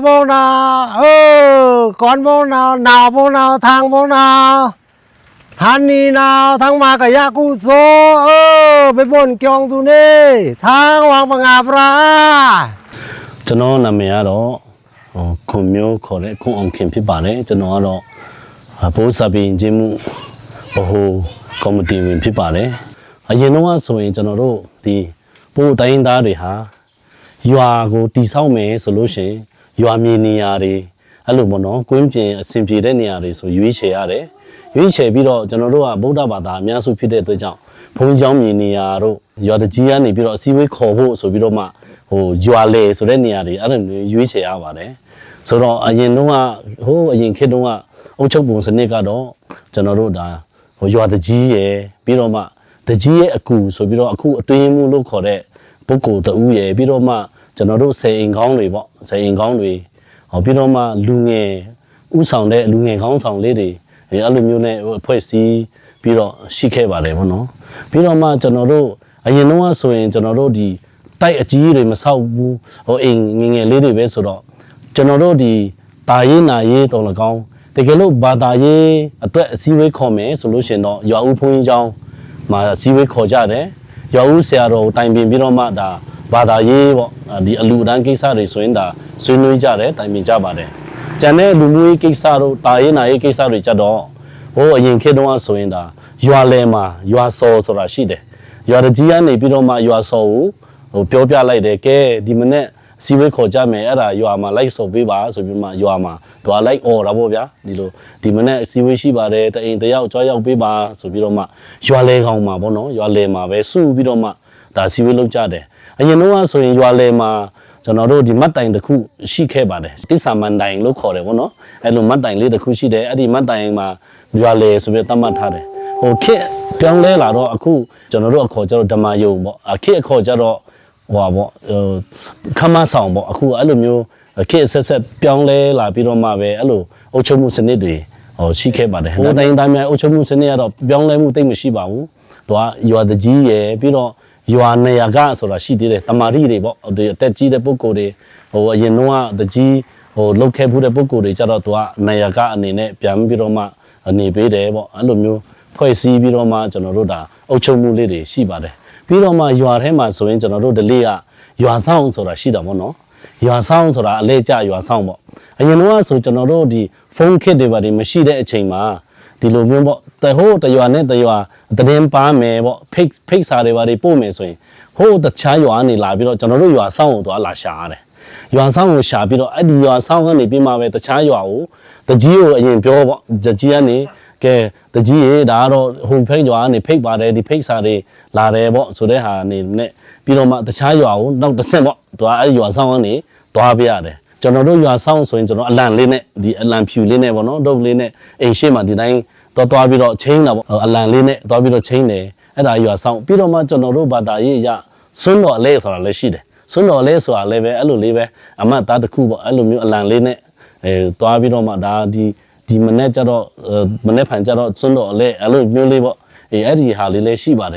bố nào ừ con bố nào nào bố nào thằng bố nào hắn đi nào thằng mà cả ya cu số ừ bên bồn kiong tu nè thằng hoàng bằng ngà ra ကျွန်တော်နာမည်ကတော့ဟိုခွန်မျိုးခေါ်တဲ့ခွန်အောင်ခင်ဖြစ်ပါတယ်ကျွန်တော်ကတော့ဘိုးစာပင်ချင်းမှုဘဟုကော်မတီဝင်ဖြစ်ပါတယ်အရင်တော့ဆိုရင်ကျွန်တော်တို့ဒီပို့တိုင်းသားတွေဟာရွာကိုတီဆောက်မယ်ဆိုလို့ရှိရင် ရွာမြေနေရာတွေအဲ့လိုပေါ့နော်ကွင်းပြင်အဆင်ပြေတဲ့နေရာတွေဆိုရွေးချယ်ရတယ်ရွေးချယ်ပြီးတော့ကျွန်တော်တို့ကဗုဒ္ဓဘာသာအများစုဖြစ်တဲ့အတွက်ကြောင့်ဘုန်းကြီးကျောင်းမြေနေရာတို့ရွာတကြီးကနေပြီးတော့အစည်းအဝေးခေါ်ဖို့ဆိုပြီးတော့မှဟိုရွာလေဆိုတဲ့နေရာတွေအဲ့လိုမျိုးရွေးချယ်ရပါတယ်ဆိုတော့အရင်တော့ကဟိုးအရင်ခေတ်တုန်းကအုပ်ချုပ်ပုံစနစ်ကတော့ကျွန်တော်တို့ဒါဟိုရွာတကြီးရယ်ပြီးတော့မှတကြီးရဲ့အကူဆိုပြီးတော့အခုအတွင်းမှုလို့ခေါ်တဲ့ပုဂ္ဂိုလ်တဦးရယ်ပြီးတော့မှ ကျွန်တော်တို့ဆယ်အိမ်ကောင်းတွေပေါ့ဆယ်အိမ်ကောင်းတွေဟောပြီးတော့မှလူငယ်ဥဆောင်တဲ့လူငယ်ကောင်းဆောင်လေးတွေအဲအဲ့လိုမျိုးနဲ့အဖွဲ့စည်းပြီးတော့ရှိခဲ့ပါတယ်ဗောနော်ပြီးတော့မှကျွန်တော်တို့အရင်တော့ဆိုရင်ကျွန်တော်တို့ဒီတိုက်အကြီးတွေမဆောက်ဘူးဟိုအိမ်ငယ်ငယ်လေးတွေပဲဆိုတော့ကျွန်တော်တို့ဒီတာရေးနာရေးတော်လကောင်းတကယ်လို့ဘာသာရေးအတွက်အစည်းအဝေးခေါ်မယ်ဆိုလို့ရှိရင်တော့ရွာဦးဘုန်းကြီးကျောင်းမှာအစည်းအဝေးခေါ်ကြတယ်ရွာဦးဆရာတော်ကိုတိုင်ပင်ပြီးတော့မှဒါ ဘာသာရေးပေါ့ဒီအလူအတန်းကိစ္စတွေဆိုရင်ဒါဆွေးနွေးကြတယ်တိုင်ပင်ကြပါတယ်ကျန်တဲ့လူမျိုးရေးကိစ္စတို့တာရေးနာရေးကိစ္စတွေကြတော့ဟိုအရင်ခေတ်တုန်းကဆိုရင်ဒါရွာလယ်မှာရွာစော်ဆိုတာရှိတယ်ရွာတကြီးကနေပြီးတော့မှရွာစော်ကိုဟိုပြောပြလိုက်တယ်ကဲဒီမနေ့အစီဝေးခေါ်ကြမယ်အဲ့ဒါရွာမှာလိုက်စော်ပေးပါဆိုပြီးမှရွာမှာသူကလိုက်អော်တာပေါ့ဗျာဒီလိုဒီမနေ့အစီဝေးရှိပါတယ်တအိမ်တယောက်ကြောရောက်ပေးပါဆိုပြီးတော့မှရွာလေကောင်မှာပေါ့နော်ရွာလေမှာပဲစုပြီးတော့မှ ဒါအစီဝေးလုပ်ကြတယ်အရင်တော့ဆိုရင်ရွာလေမှာကျွန်တော်တို့ဒီမတ်တိုင်တစ်ခုရှိခဲ့ပါတယ်တစ္ဆာမန်တိုင်လို့ခေါ်တယ်ပေါ့နော်အဲ့လိုမတ်တိုင်လေးတစ်ခုရှိတယ်အဲ့ဒီမတ်တိုင်မှာရွာလေဆိုပြီးသတ်မှတ်ထားတယ်ဟိုခေတ်ပြောင်းလဲလာတော့အခုကျွန်တော်တို့အခေါ်ကျတော့ဓမ္မယုံပေါ့အခေတ်အခေါ်ကျတော့ဟိုပါပေါ့ဟိုခမဆောင်ပေါ့အခုအဲ့လိုမျိုးခေတ်ဆက်ဆက်ပြောင်းလဲလာပြီးတော့မှပဲအဲ့လိုအုပ်ချုပ်မှုစနစ်တွေဟိုရှိခဲ့ပါတယ်ဟိုတိုင်းတိုင်းများအုပ်ချုပ်မှုစနစ်ကတော့ပြောင်းလဲမှုတိတ်မရှိပါဘူးသူကရွာတကြီးရယ်ပြီးတော့ ရွာနေရာကဆိုတာရှိသေးတယ်တမာရီတွေပေါ့ဒီအသက်ကြီးတဲ့ပုဂ္ဂိုလ်တွေဟိုအရင်တော့ကတကြီးဟိုလုတ်ခဲ့ဘူးတဲ့ပုဂ္ဂိုလ်တွေကြတော့သူကနေရာကအနေနဲ့ပြန်ပြီးတော့မှအနေပေးတယ်ပေါ့အဲ့လိုမျိုးဖွဲ့စည်းပြီးတော့မှကျွန်တော်တို့ဒါအုပ်ချုပ်မှုလေးတွေရှိပါတယ်ပြီးတော့မှရွာထဲမှာဆိုရင်ကျွန်တော်တို့ဒလေးကရွာဆောင်ဆိုတာရှိတာပေါ့နော်ရွာဆောင်ဆိုတာအလဲကျရွာဆောင်ပေါ့အရင်တော့ဆိုကျွန်တော်တို့ဒီဖုန်းခစ်တွေပါတယ်မရှိတဲ့အချိန်မှာ ဒီလိုမျိုးပေါ့တဟိုးတရွာနဲ့တရွာတည်င်းပါမယ်ပေါ့ဖိတ်ဖိတ်စာတွေပါတယ်ပို့မယ်ဆိုရင်ဟိုးတခြားရွာကနေလာပြီးတော့ကျွန်တော်တို့ရွာဆောင်ကိုသွားလာရှာရတယ်ရွာဆောင်ကိုရှာပြီးတော့အဲ့ဒီရွာဆောင်ကနေပြီးမှပဲတခြားရွာကိုတကြီးကိုအရင်ပြောပေါ့တကြီးကနေကဲတကြီးရေဒါကတော့ဟိုဖိတ်ရွာကနေဖိတ်ပါတယ်ဒီဖိတ်စာတွေလာတယ်ပေါ့ဆိုတဲ့ဟာနေနဲ့ပြီးတော့မှတခြားရွာကိုနောက်တစ်ဆင့်ပေါ့သူကအဲ့ရွာဆောင်ကနေသွားပြရတယ် ကျွန်တော်တို့ရွာဆောင်ဆိုရင်ကျွန်တော်အလံလေးနဲ့ဒီအလံဖြူလေးနဲ့ပေါ့နော်ဒုတ်လေးနဲ့အိမ်ရှိမှဒီတိုင်းတော့သွားပြီးတော့ချင်းတာပေါ့အလံလေးနဲ့သွားပြီးတော့ချင်းတယ်အဲ့ဒါရွာဆောင်ပြီးတော့မှကျွန်တော်တို့ဘာသာရေးရစွန်းတော်အလဲဆိုတာလည်းရှိတယ်စွန်းတော်အလဲဆိုတာလည်းပဲအဲ့လိုလေးပဲအမတ်သားတစ်ခုပေါ့အဲ့လိုမျိုးအလံလေးနဲ့အဲသွားပြီးတော့မှဒါဒီဒီမနေ့ကျတော့မနေ့ဖန်ကျတော့စွန်းတော်အလဲအဲ့လိုမျိုးလေးပေါ့အေးအဲ့ဒီဟာလေးလည်းရှိပါတယ်